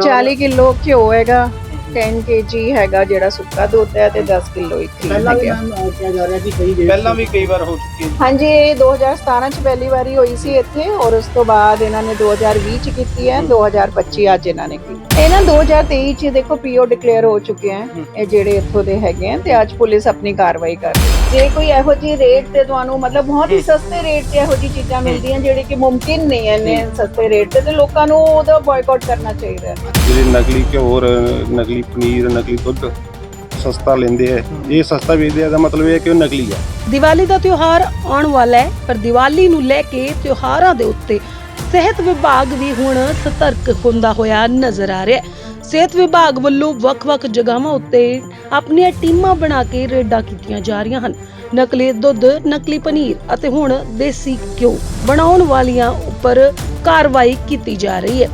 40 kilo ਘਿਓ ਹੈਗਾ। 10 kg ਹੈਗਾ ਜਿਹੜਾ ਸੁੱਕਾ ਦੁੱਧ ਹੈ ਤੇ 10 ਕਿਲੋ ਇੱਕ cream ਪਹਿਲਾਂ ਵੀ ਹੈਗਾ। ਮੈਮ ਕਿਹਾ ਜਾ ਰਿਹਾ ਕਿ ਕਈ ਦੇਰ ਪਹਿਲਾਂ ਵੀ ਕਈ ਵਾਰ ਹੋ ਚੁੱਕੀ ਹੈ। ਹਾਂਜੀ ਇਹ 2017 ਚ ਪਹਿਲੀ ਵਾਰੀ ਹੋਈ ਸੀ ਇੱਥੇ ਔਰ ਉਸ ਤੋਂ ਬਾਅਦ ਇਹਨਾਂ ਨੇ 2020 ਚ ਕੀਤੀ ਹੈ 2025 ਅੱਜ ਇਹਨਾਂ ਨੇ ਕੀਤੀ। ਇਹ ਨਾ 2023 ਚ ਦੇਖੋ ਪੀਓ ਡਿਕਲੇਅਰ ਹੋ ਚੁੱਕੇ ਹਨ ਇਹ ਜਿਹੜੇ ਇੱਥੋਂ ਦੇ ਹੈਗੇ ਆ ਤੇ ਅੱਜ ਪੁਲਿਸ ਆਪਣੀ ਕਾਰਵਾਈ ਕਰ ਰਹੀ ਹੈ। ਜੇ ਕੋਈ ਇਹੋ ਜਿਹੀ ਰੇਟ ਤੇ ਤੁਹਾਨੂੰ ਮਤਲਬ ਬਹੁਤ ਹੀ ਸਸਤੇ ਰੇਟ ਤੇ ਇਹੋ ਜਿਹੀ ਚੀਜ਼ਾਂ ਮਿਲਦੀਆਂ ਜਿਹੜੀ ਕਿ ਮੁਮਕਿਨ ਨਹੀਂ ਹੈ। ਸਸਤੇ ਰੇਟ ਤੇ ਤੇ ਲੋਕਾਂ ਨੂੰ ਉਹਦਾ ਬਾਇਕਾਟ ਕਰਨਾ ਚਾਹੀਦਾ ਹੈ। ਜਿਹੜੇ ਨਕਲੀ ਘਿਓ, ਨਕਲੀ ਪਨੀਰ, ਨਕਲੀ ਦੁੱਧ ਸਸਤਾ ਲੈਂਦੇ ਆ। ਇਹ ਸਸਤਾ ਵੇਚਦੇ ਆ ਦਾ ਮਤਲਬ ਇਹ ਹੈ ਕਿ ਉਹ ਨਕਲੀ ਆ। ਦੀਵਾਲੀ ਦਾ ਤਿਉਹਾਰ ਆਉਣ ਵਾਲਾ ਹੈ, ਪਰ ਦੀਵਾਲੀ ਨੂੰ ਲੈ ਕੇ ਤਿਉਹਾਰਾਂ ਦੇ ਉੱਤੇ ਸਿਹਤ ਵਿਭਾਗ ਵੀ ਹੁਣ ਸਤਰਕ ਹੁੰਦਾ ਹੋਇਆ ਨਜ਼ਰ ਆ ਰਿਹਾ ਹੈ। ਸਿਹਤ ਵਿਭਾਗ ਵੱਲੋਂ ਵੱਖ-ਵੱਖ ਜਗ੍ਹਾਵਾਂ ਉੱਤੇ ਆਪਣੀਆਂ ਟੀਮਾਂ ਬਣਾ ਕੇ ਰੇਡਾਂ ਕੀਤੀਆਂ ਜਾ ਰਹੀਆਂ ਹਨ। ਨਕਲੀ ਦੁੱਧ, ਨਕਲੀ ਪਨੀਰ ਅਤੇ ਹੁਣ ਦੇਸੀ ਘਿਓ ਬਣਾਉਣ ਵਾਲੀਆਂ ਉੱਪਰ ਕਾਰਵਾਈ ਕੀਤੀ ਜਾ ਰਹੀ ਹੈ।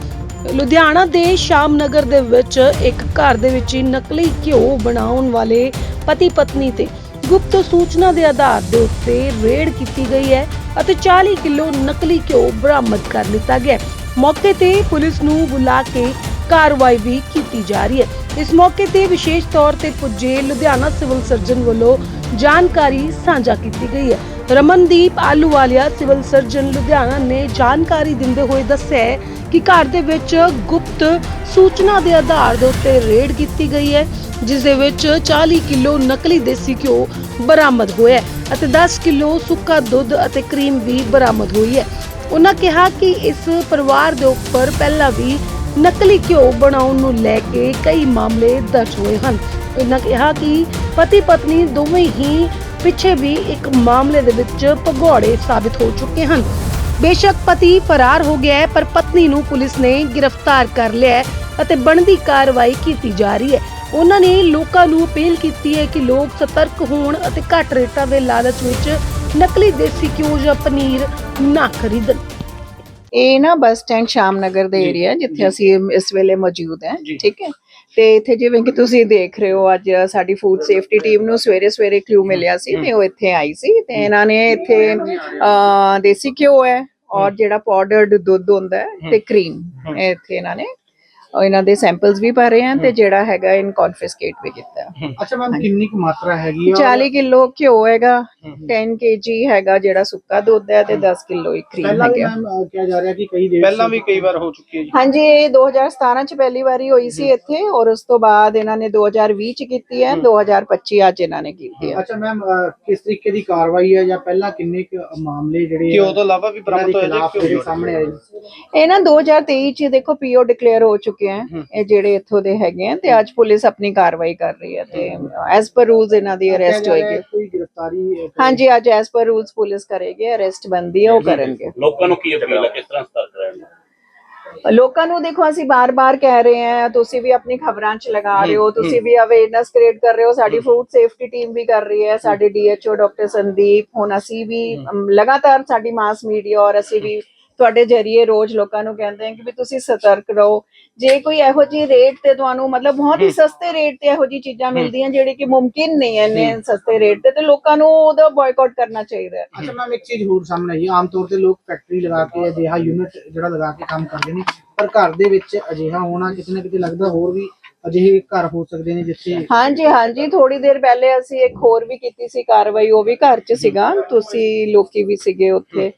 ਲੁਧਿਆਣਾ ਦੇ ਸ਼ਾਮਨਗਰ ਦੇ ਵਿੱਚ ਇੱਕ ਘਰ ਦੇ ਵਿੱਚ ਹੀ ਨਕਲੀ ਘਿਓ ਬਣਾਉਣ ਵਾਲੇ ਪਤੀ ਪਤਨੀ ਤੇ ਗੁਪਤ ਸੂਚਨਾ ਦੇ ਆਧਾਰ ਦੇ ਉੱਤੇ ਰੇਡ ਕੀਤੀ ਗਈ ਹੈ ਅਤੇ 40 ਕਿਲੋ ਨਕਲੀ ਘਿਓ ਬਰਾਮਦ ਕਰ ਲਿੱਤਾ ਗਿਆ ਮੌਕੇ ਤੇ ਪੁਲਿਸ ਨੂੰ ਬੁਲਾ ਕੇ ਕਾਰਵਾਈ ਵੀ ਕੀਤੀ ਜਾ ਰਹੀ ਹੈ। ਇਸ ਮੌਕੇ ਤੇ ਵਿਸ਼ੇਸ਼ ਤੌਰ ਤੇ ਪੁੱਜੇ ਲੁਧਿਆਣਾ ਸਿਵਲ ਸਰਜਨ ਵੱਲੋਂ ਜਾਣਕਾਰੀ ਸਾਂਝਾ ਕੀਤੀ ਗਈ ਹੈ। ਰਮਨਦੀਪ ਆਲੂਵਾਲੀਆ ਸਿਵਲ ਸਰਜਨ ਲੁਧਿਆਣਾ ਨੇ ਜਾਣਕਾਰੀ ਦਿੰਦੇ ਹੋਏ ਦੱਸਿਆ ਕਿ ਘਰ ਦੇ ਵਿੱਚ ਗੁਪਤ ਸੂਚਨਾ ਦੇ ਆਧਾਰ ਦੇ ਉੱਤੇ ਰੇਡ ਕੀਤੀ ਗਈ ਹੈ, ਜਿਸ ਦੇ ਵਿੱਚ 40 ਕਿਲੋ ਨਕਲੀ ਦੇਸੀ ਘਿਓ ਬਰਾਮਦ ਹੋਇਆ ਅਤੇ 10 ਕਿਲੋ ਸੁੱਕਾ ਦੁੱਧ ਅਤੇ ਕਰੀਮ ਵੀ ਬਰਾਮਦ ਹੋਈ ਹੈ। ਉਹਨਾਂ ਕਿਹਾ ਕਿ ਇਸ ਪਰਿਵਾਰ ਦੇ ਉੱਪਰ ਪਹਿਲਾਂ ਵੀ ਨਕਲੀ ਘਿਓ ਬਣਾਉਣ ਨੂੰ ਲੈ ਕੇ ਕਈ ਮਾਮਲੇ ਦਰਜ ਹੋਏ ਹਨ। ਉਹਨਾਂ ਕਿਹਾ ਕਿ ਪਤੀ ਪਤਨੀ ਦੋਵੇਂ ਹੀ ਪਿੱਛੇ ਵੀ ਇੱਕ ਮਾਮਲੇ ਦੇ ਵਿੱਚ ਭਗੌੜੇ ਸਾਬਿਤ ਹੋ ਚੁੱਕੇ ਹਨ। ਬੇਸ਼ੱਕ ਪਤੀ ਫਰਾਰ ਹੋ ਗਿਆ ਹੈ ਪਰ ਪਤਨੀ ਨੂੰ ਪੁਲਿਸ ਨੇ ਗ੍ਰਿਫਤਾਰ ਕਰ ਲਿਆ ਹੈ ਅਤੇ ਬਣਦੀ ਕਾਰਵਾਈ ਕੀਤੀ ਜਾ ਰਹੀ ਹੈ। ਉਹਨਾਂ ਨੇ ਲੋਕਾਂ ਨੂੰ ਅਪੀਲ ਕੀਤੀ ਹੈ ਕਿ ਲੋਕ ਸਤਰਕ ਹੋਣ ਅਤੇ ਘੱਟ ਰੇਟਾਂ ਦੇ ਲਾਲਚ ਵਿੱਚ ਨਕਲੀ ਦੇਸੀ ਘਿਓ ਜਾਂ ਪਨੀਰ ਨਾ ਖਰੀਦਣ। ਇਹ ਨਾ ਬੱਸ ਸਟੈਂਡ ਸ਼ਾਮਨਗਰ ਦੇ ਏਰੀਆ ਜਿੱਥੇ ਅਸੀਂ ਇਸ ਵੇਲੇ ਮੌਜੂਦ ਹਾਂ। ਠੀਕ ਹੈ। ਤੇ ਇੱਥੇ ਜਿਵੇਂ ਕਿ ਤੁਸੀਂ ਦੇਖ ਰਹੇ ਹੋ ਅੱਜ ਸਾਡੀ ਫੂਡ ਸੇਫਟੀ ਟੀਮ ਨੂੰ ਸਵੇਰੇ ਸਵੇਰੇ ਕਲੂ ਮਿਲਿਆ ਸੀ ਤੇ ਉਹ ਇੱਥੇ ਆਈ ਸੀ ਤੇ ਇਹਨਾਂ ਨੇ ਇੱਥੇ ਦੇਸੀ ਘਿਓ ਹੈ ਔਰ ਜਿਹੜਾ ਪਾਊਡਰਡ ਦੁੱਧ ਹੁੰਦਾ ਹੈ ਤੇ ਕਰੀਮ ਇੱਥੇ ਇਹਨਾਂ ਨੇ ਇਹਨਾਂ ਦੇ ਸੈਂਪਲਸ ਵੀ ਭਰੇ ਆ ਤੇ ਜਿਹੜਾ ਹੈਗਾ ਇਨ ਕਨਫਿਸਕੇਟ ਵੀ ਕੀਤਾ। ਹੈ। ਅੱਛਾ ਮੈਮ ਕਿੰਨੀ ਕੁ ਮਾਤਰਾ ਹੈਗੀ ਆ? 40 ਕਿਲੋ ਘਿਓ ਹੈਗਾ 10 kg ਹੈਗਾ ਜਿਹੜਾ ਸੁੱਕਾ ਦੁੱਧ ਹੈ ਤੇ 10 ਕਿਲੋ ਇੱਕ ਕਰੀਮ ਪਹਿਲਾਂ ਵੀ ਹੈਗਾ। ਮੈਮ ਕਿਹਾ ਜਾ ਰਿਹਾ ਕਿ ਕਈ ਦੇਰ ਪਹਿਲਾਂ ਵੀ ਕਈ ਵਾਰ ਹੋ ਚੁੱਕੀ ਹੈ ਜੀ। ਹਾਂਜੀ ਇਹ 2017 ਚ ਪਹਿਲੀ ਵਾਰੀ ਹੋਈ ਸੀ ਇੱਥੇ ਔਰ ਉਸ ਤੋਂ ਬਾਅਦ ਇਹਨਾਂ ਨੇ 2020 ਚ ਕੀਤੀ ਹੈ 2025 ਅੱਜ ਇਹਨਾਂ ਨੇ ਕੀਤੀ ਹੈ। ਅੱਛਾ ਮੈਮ ਕਿਸ ਤਰੀਕੇ ਦੀ ਕਾਰਵਾਈ ਹੈ ਜਾਂ ਪਹਿਲਾਂ ਕਿੰਨੇ ਕੁ ਮਾਮਲੇ ਜਿਹੜੇ ਘਿਓ ਤੋਂ ਇਲਾਵਾ ਵੀ ਇਹਨਾਂ ਦੇ ਬਰਾਮਦ ਖਿਲਾਫ ਜੀ ਜਿਹੜੇ ਘਿਓ ਸਾਹਮਣੇ ਆਏ ਇਹ ਨਾ 2023 ਚ ਦੇਖੋ ਪੀਓ ਡਿਕਲੇਅਰ ਹੋ ਚੁੱਕੇ ਹਨ ਇਹ ਜਿਹੜੇ ਇੱਥੋਂ ਦੇ ਹੈਗੇ ਆ ਤੇ ਅੱਜ ਪੁਲਿਸ ਆਪਣੀ ਕਾਰਵਾਈ ਕਰ ਰਹੀ ਹੈ ਤੇ ਐਸ ਪਰ ਰੂਲਸ ਇਹਨਾਂ ਦੀ ਅਰੈਸਟ ਹੋਏਗੀ। ਹੈ ਕੋਈ ਗ੍ਰਿਫਤਾਰੀ ਹਾਂਜੀ ਅੱਜ ਐਸ ਪਰ ਰੂਲਸ ਪੁਲਿਸ ਕਰੇਗੀ ਅਰੈਸਟ ਬੰਦੀ ਹੈ ਉਹ ਕਰਨਗੇ। ਲੋਕਾਂ ਨੂੰ ਕੀ ਅਪੀਲ ਹੈ ਕਿਸ ਤਰ੍ਹਾਂ ਸਤਰਕ ਰਹਿਣ ਲੋਕਾਂ ਨੂੰ ਦੇਖੋ ਅਸੀਂ ਬਾਰ-ਬਾਰ ਕਹਿ ਰਹੇ ਹਾਂ ਤੁਸੀਂ ਵੀ ਆਪਣੀ ਖਬਰਾਂ 'ਚ ਲਗਾ ਰਹੇ ਹੋ ਤੁਸੀਂ ਵੀ ਅਵੇਅਰਨੈਸ ਕ੍ਰੀਏਟ ਕਰ ਰਹੇ ਹੋ ਸਾਡੀ ਫੂਡ ਸੇਫਟੀ ਟੀਮ ਵੀ ਕਰ ਰਹੀ ਹੈ ਸਾਡੇ ਡੀਐਚਓ ਡਾਕਟਰ ਸੰਦੀਪ ਹੁਣ ਅਸੀਂ ਵੀ ਲਗਾਤਾਰ ਸਾਡੀ ਮਾਸ ਮੀਡੀਆ ਔਰ ਅਸੀਂ ਵੀ ਤੁਹਾਡੇ ਜਰੀਏ ਰੋਜ਼ ਲੋਕਾਂ ਨੂੰ ਕਹਿੰਦੇ ਹਾਂ ਕਿ ਵੀ ਤੁਸੀਂ ਸਤਰਕ ਰਹੋ। ਜੇ ਕੋਈ ਇਹੋ ਜਿਹੀ ਰੇਟ ਤੇ ਤੁਹਾਨੂੰ ਮਤਲਬ ਬਹੁਤ ਹੀ ਸਸਤੇ ਰੇਟ ਤੇ ਇਹੋ ਜਿਹੀ ਚੀਜ਼ਾਂ ਮਿਲਦੀਆਂ ਜਿਹੜੀ ਕਿ ਮੁਮਕਿਨ ਨਹੀਂ ਹੈ ਇੰਨੇ ਸਸਤੇ ਰੇਟ ਤੇ ਤੇ ਲੋਕਾਂ ਨੂੰ ਉਹਦਾ ਬਾਇਕਾਟ ਕਰਨਾ ਚਾਹੀਦਾ ਹੈ। ਅੱਛਾ ਮੈਮ ਇੱਕ ਚੀਜ਼ ਹੋਰ ਸਾਹਮਣੇ ਆਈ ਹੈ ਆਮ ਤੌਰ ਤੇ ਲੋਕ ਫੈਕਟਰੀ ਲਗਾ ਕੇ ਅਜਿਹਾ ਯੂਨਿਟ ਜਿਹੜਾ ਲਗਾ ਕੇ ਕੰਮ ਕਰਦੇ ਨੇ ਪਰ ਘਰ ਦੇ ਵਿੱਚ ਅਜਿਹਾ ਹੋਣਾ ਕਿਤੇ ਨਾ ਕਿਤੇ ਲੱਗਦਾ ਹੋਰ ਵੀ ਅਜਿਹੇ ਘਰ ਹੋ ਸਕਦੇ ਨੇ ਜਿੱਥੇ ਹਾਂਜੀ ਹਾਂਜੀ। ਥੋੜੀ ਦੇਰ ਪਹਿਲੇ ਅਸੀਂ ਇੱਕ ਹੋਰ ਵੀ ਕੀਤੀ ਸੀ ਕਾਰਵਾਈ ਉਹ ਵੀ ਘਰ 'ਚ ਸੀਗਾ। ਤੁਸੀਂ ਲੋਕੀ ਵੀ ਸੀਗੇ ਉੱਥੇ।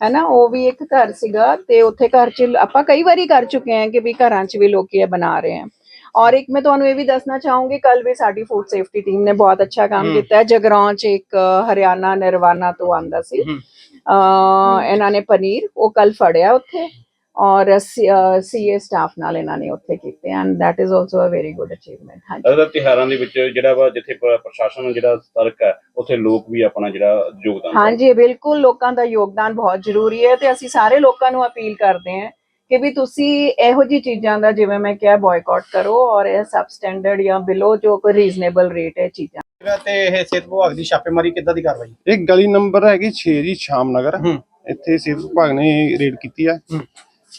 ਹੈਨਾ ਉਹ ਵੀ ਇੱਕ ਘਰ ਸੀਗਾ ਤੇ ਉੱਥੇ ਘਰ 'ਚ ਆਪਾਂ ਕਈ ਵਾਰੀ ਕਰ ਚੁੱਕੇ ਹਾਂ ਕਿ ਵੀ ਘਰਾਂ 'ਚ ਵੀ ਲੋਕੀ ਇਹ ਬਣਾ ਰਹੇ ਹਨ ਔਰ ਇੱਕ ਮੈਂ ਤੁਹਾਨੂੰ ਇਹ ਵੀ ਦੱਸਣਾ ਚਾਹੂੰਗੀ ਕੱਲ ਵੀ ਸਾਡੀ ਫੂਡ ਸੇਫਟੀ ਟੀਮ ਨੇ ਬਹੁਤ ਅੱਛਾ ਕੰਮ ਕੀਤਾ ਹੈ। ਜਗਰਾਉਂ 'ਚ ਇੱਕ ਹਰਿਆਣਾ ਨਿਰਵਾਣਾ ਤੋਂ ਆਂਦਾ ਸੀ। ਅ ਇਹਨਾਂ ਨੇ ਪਨੀਰ ਉਹ ਕੱਲ ਫੜਿਆ ਉੱਥੇ। ਔਰ ਸੀਏ ਸਟਾਫ ਨਾਲ ਇਹਨਾਂ ਨੇ ਉੱਥੇ ਕੀਤੇ and that is also a very good achievement ਹਾਂਜੀ। ਲੱਗਦਾ ਤਿਹਾਰਾਂ ਦੇ ਵਿੱਚ ਜਿਹੜਾ ਵਾ ਜਿੱਥੇ ਪ੍ਰਸ਼ਾਸਨ ਜਿਹੜਾ ਸਤਰਕ ਹੈ ਉੱਥੇ ਲੋਕ ਵੀ ਆਪਣਾ ਜਿਹੜਾ ਯੋਗਦਾਨ। ਹਾਂਜੀ ਬਿਲਕੁਲ ਲੋਕਾਂ ਦਾ ਯੋਗਦਾਨ ਬਹੁਤ ਜ਼ਰੂਰੀ ਹੈ ਤੇ ਅਸੀਂ ਸਾਰੇ ਲੋਕਾਂ ਨੂੰ ਅਪੀਲ ਕਰਦੇ ਹਾਂ ਕਿ ਵੀ ਤੁਸੀਂ ਇਹੋ ਜੀ ਚੀਜ਼ਾਂ ਦਾ ਜਿਵੇਂ ਮੈਂ ਕਿਹਾ ਬਾਇਕਾਟ ਕਰੋ ਔਰ ਇਹ ਸਬ ਸਟੈਂਡਰਡ ਜਾਂ ਬਿਲੋ ਜੋ ਕੋਈ ਰੀਜ਼ਨੇਬਲ ਰੇਟ ਹੈ ਚੀਜ਼ਾਂ। ਤੇ ਇਹ ਸਿਹਤ ਵਿਭਾਗ ਦੀ ਛਾਪੇਮਾਰੀ ਕਿੱਦਾਂ ਦੀ ਕਾਰਵਾਈ ਇਹ ਗਲੀ ਨੰਬਰ ਹੈਗੀ 6 ਜੀ ਸ਼ਾਮਨਗਰ ਹੂੰ। ਇੱਥੇ ਸਿਹਤ ਵਿਭਾਗ ਨੇ ਰੇਡ ਕੀਤੀ ਆ।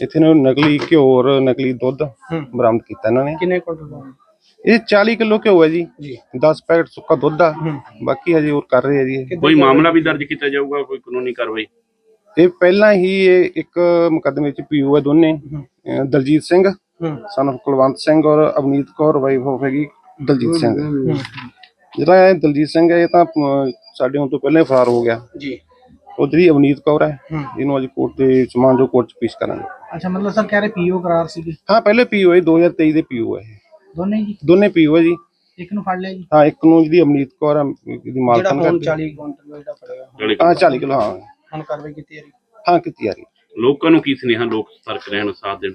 ਇੱਥੇ ਨੇ ਨਕਲੀ ਘਿਓ ਔਰ ਨਕਲੀ ਦੁੱਧ ਬਰਾਮਦ ਕੀਤਾ ਇਹਨਾਂ ਨੇ। ਕਿੰਨੇ ਕੁਇੰਟਲ ਇਹ 40 ਕਿਲੋ ਘਿਓ ਹੈ ਜੀ। 10 ਪੈਕਟ ਸੁੱਕਾ ਦੁੱਧ ਆ। ਬਾਕੀ ਹਜੇ ਹੋਰ ਕਰ ਰਹੇ ਆ ਜੀ। ਕੋਈ ਮਾਮਲਾ ਵੀ ਦਰਜ ਕੀਤਾ ਜਾਊਗਾ ਕੋਈ ਕਾਨੂੰਨੀ ਕਾਰਵਾਈ? ਇਹ ਪਹਿਲਾਂ ਹੀ ਇਹ ਇੱਕ ਮੁਕੱਦਮੇ ਚ ਪੀਓ ਹੈ ਦੋਨੇ। ਦਲਜੀਤ ਸਿੰਘ ਸਨ of ਕੁਲਵੰਤ ਸਿੰਘ ਔਰ ਅਵਨੀਤ ਕੌਰ ਵਾਈਫ ਆਫ ਹੈਗੀ ਦਲਜੀਤ ਸਿੰਘ। ਜਿਹੜਾ ਇਹ ਦਲਜੀਤ ਸਿੰਘ ਹੈ ਇਹ ਤਾਂ ਸਾਡੇ ਹੁਣ ਤੋਂ ਪਹਿਲਾਂ ਫਰਾਰ ਹੋ ਗਿਆ। ਜੀ। ਉਹ ਜਿਹੜੀ ਅਵਨੀਤ ਕੌਰ ਹੈ ਹੂੰ। ਇਹਨੂੰ ਅੱਜ ਕੋਰਟ ਦੇ ਸਮਾਨ ਜੋ ਕੋਰਟ ਚ ਪੇਸ਼ ਕਰਾਂਗੇ। ਅੱਛਾ ਮਤਲਬ ਸਰ ਕਹਿ ਰਹੇ ਪੀਓ ਕਰਾਰ ਸੀਗੇ। ਹਾਂ ਪਹਿਲੇ ਪੀਓ ਹੈ 2023 ਦੇ ਪੀਓ ਹੈ ਇਹ। ਦੋਨੇ ਜੀ? ਦੋਨੇ ਪੀਓ ਹੈ ਜੀ। ਇੱਕ ਨੂੰ ਫੜ ਲਿਆ ਜੀ। ਹਾਂ ਇੱਕ ਨੂੰ ਜਿਹੜੀ ਅਵਨੀਤ ਕੌਰ ਹੈ ਇਹਦੀ ਜਿਹੜਾ ਮਾਲਕਨ ਹੁਣ ਕਰਦੀ। 40 ਕੁਇੰਟਲ ਦਾ ਜਿਹੜਾ ਫੜਿਆ ਹਾਂ 40 ਕਿਲੋ ਹਾਂ। ਹੁਣ ਕਾਰਵਾਈ ਕੀਤੀ ਜਾ ਰਹੀ। ਹਾਂ ਕੀਤੀ ਆ ਰਹੀ ਲੋਕਾਂ ਨੂੰ ਕੀ ਸੁਨੇਹਾ ਲੋਕ ਸਤਰਕ ਰਹਿਣ ਸਾਥ ਦੇਣ?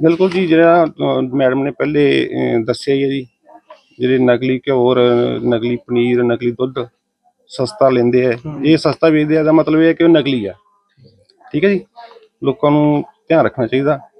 ਬਿਲਕੁਲ ਜੀ ਜਿਹੜਾ ਅ, ਮੈਡਮ ਨੇ ਪਹਿਲੇ ਅ, ਦੱਸਿਆ ਹੀ ਹੈ ਜੀ। ਜਿਹੜੇ ਨਕਲੀ ਘਿਓ ਔਰ ਨਕਲੀ ਪਨੀਰ ਨਕਲੀ ਦੁੱਧ ਸਸਤਾ ਲੈਂਦੇ ਆ। ਇਹ ਸਸਤਾ ਵੇਚਦੇ ਆ ਦਾ ਮਤਲਬ ਇਹ ਹੈ ਕਿ ਉਹ ਨਕਲੀ ਆ। ਠੀਕ ਹੈ ਜੀ? ਲੋਕਾਂ ਨੂੰ ਧਿਆਨ ਰੱਖਣਾ ਚਾਹੀਦਾ।